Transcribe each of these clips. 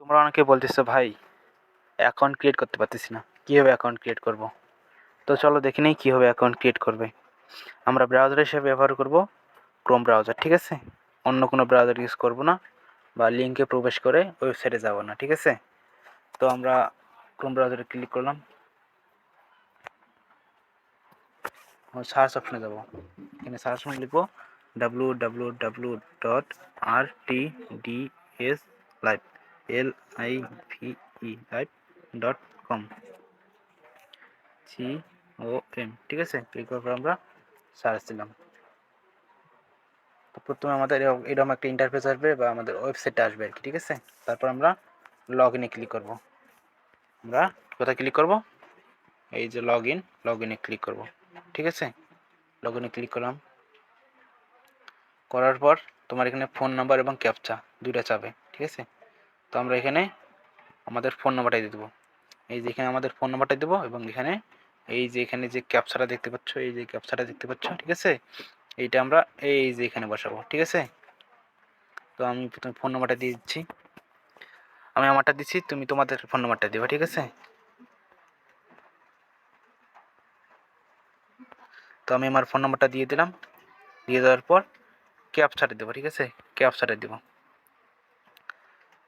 তোমরা অনেকে বলতেছো, ভাই অ্যাকাউন্ট ক্রিয়েট করতে পারতেছি না। কীভাবে অ্যাকাউন্ট ক্রিয়েট করব? তো চলো দেখে নিই কীভাবে অ্যাকাউন্ট ক্রিয়েট করবে। আমরা ব্রাউজার হিসেবে ব্যবহার করব ক্রোম ব্রাউজার ঠিক আছে? অন্য কোনো ব্রাউজার ইউজ করব না বা লিঙ্কে প্রবেশ করে ওয়েবসাইটে যাব না, ঠিক আছে? তো আমরা ক্রোম ব্রাউজারে ক্লিক করলাম। সার্চ অপশনে যাব। এখানে সার্চ অপশনে লিখব W W W dot R T D S live L I V E live dot com C O M ঠিক আছে? ক্লিক করার পর আমরা সার্চ দিলাম। তো প্রথমে আমাদের এরকম একটা ইন্টারফেস আসবে বা আমাদের ওয়েবসাইটটা আসবে আর কি, ঠিক আছে? তারপর আমরা লগ ইনে ক্লিক করব। আমরা কোথায় ক্লিক করব? এই যে লগ ইন লগ ইনে ক্লিক করব। ঠিক আছে? লগ ইনে ক্লিক করলাম। করার পর তোমার এখানে ফোন নাম্বার এবং ক্যাপচা দুইটা চাবে। ঠিক আছে? তো আমরা এখানে আমাদের ফোন নাম্বারটাই দিয়ে দেবো। এই যে এখানে আমাদের ফোন নাম্বারটা দেবো এবং এখানে এই যে এখানে যে ক্যাপচাটা দেখতে পাচ্ছ, এই যে ক্যাপচাটা দেখতে পাচ্ছ, ঠিক আছে? এইটা আমরা এই যে এখানে বসাবো, ঠিক আছে? তো আমি প্রথমে ফোন নাম্বারটা দিয়ে দিচ্ছি। আমি আমারটা দিচ্ছি, তুমি তোমাদের ফোন নাম্বারটা দেবে, ঠিক আছে? তো আমি আমার ফোন নাম্বারটা দিয়ে দিলাম। দিয়ে দেওয়ার পর ক্যাপচাটা দেবো, ঠিক আছে? ক্যাপচাটা দেবো।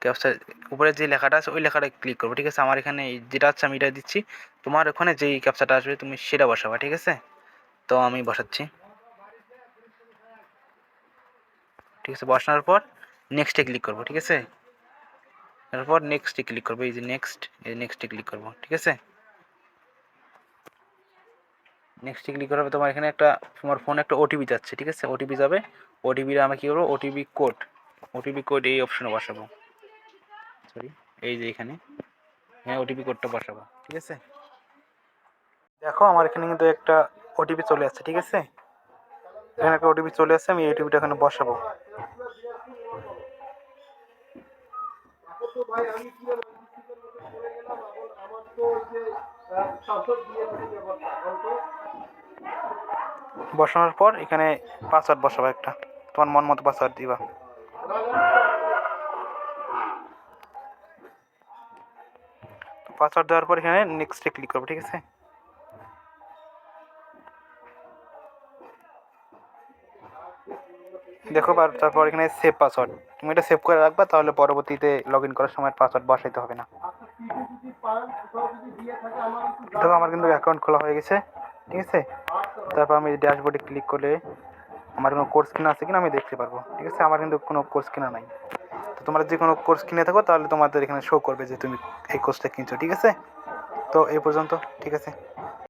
ক্যাপচার উপরে যে লেখাটা আছে, ওই লেখাটা ক্লিক করব, ঠিক আছে? আমার এখানে যেটা আছে, আমি এটা দিচ্ছি। তোমার ওখানে যেই ক্যাপচাটা আসবে, তুমি সেটা বসাবা, ঠিক আছে? তো আমি বসাচ্ছি। ঠিক আছে, বসানোর পর নেক্সটে ক্লিক করব, ঠিক আছে? তারপর নেক্সটে ক্লিক করব, এই যে নেক্সট এই নেক্সটে ক্লিক করব, ঠিক আছে? নেক্সটে ক্লিক করার তোমার এখানে একটা, তোমার ফোনে একটা ওটিপি যাচ্ছে, ঠিক আছে? ওটিপি যাবে ওটিপিটা আমি কী করব? ওটিপি কোড ওটিপি কোড এই অপশনে বসাবো। সরি, এই যে এখানে। হ্যাঁ ওটিপি কোডটা বসাবো। ঠিক আছে? দেখো, আমার এখানে কিন্তু একটা ওটিপি চলে আসছে, ঠিক আছে? এখানে একটা ওটিপি চলে আসছে, আমি এই ওটিপিটা এখানে বসাবো। বসানোর পর এখানে পাসওয়ার্ড বসাবো একটা। তোমার মন মতো পাসওয়ার্ড দিবা। পাসওয়ার্ড দেওয়ার পর এখানে নেক্সটে ক্লিক করব, ঠিক আছে? দেখো তারপর এখানে সেভ পাসওয়ার্ড তুমি এটা সেভ করে রাখবা, তাহলে পরবর্তীতে লগ ইন করার সময় পাসওয়ার্ড বসাইতে হবে না। দেখো, আমার কিন্তু অ্যাকাউন্ট খোলা হয়ে গেছে, ঠিক আছে? তারপর আমি ড্যাশবোর্ডে ক্লিক করলে আমার কোনো কোর্স কিনা আছে কিনা আমি দেখতে পারব, ঠিক আছে? আমার কিন্তু কোনো কোর্স কিনা নাই। তোমরা যে কোনো কোর্স কিনে থাকো, তাহলে তোমাদের এখানে শো করবে যে তুমি এই কোর্সটা কিনছো, ঠিক আছে? তো এই পর্যন্ত, ঠিক আছে?